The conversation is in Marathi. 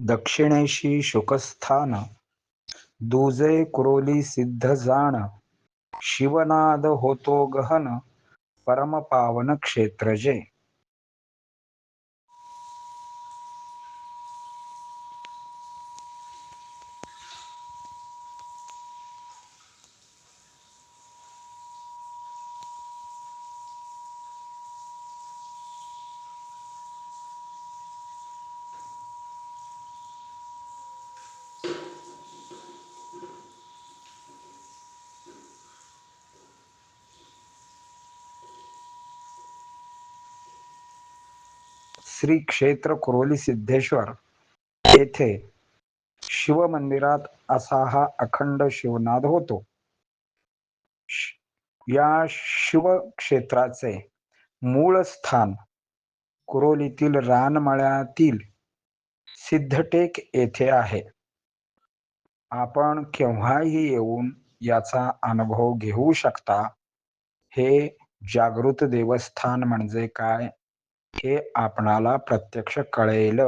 दक्षिणेशी शुकस्थान दुजे कुरोली सिद्ध जाण शिवनाद होतो गहन परमपावन क्षेत्र श्री क्षेत्र कुरोली सिद्धेश्वर. येथे शिवमंदिरात असा हा अखंड शिवनाद होतो. या शिवक्षेत्राचे मूळ स्थान कुरोलीतील रानमळ्यातील सिद्धटेक येथे आहे. आपण केव्हाही येऊन याचा अनुभव घेऊ शकता. हे जागृत देवस्थान म्हणजे काय? हे आपणाला प्रत्यक्ष कळेल.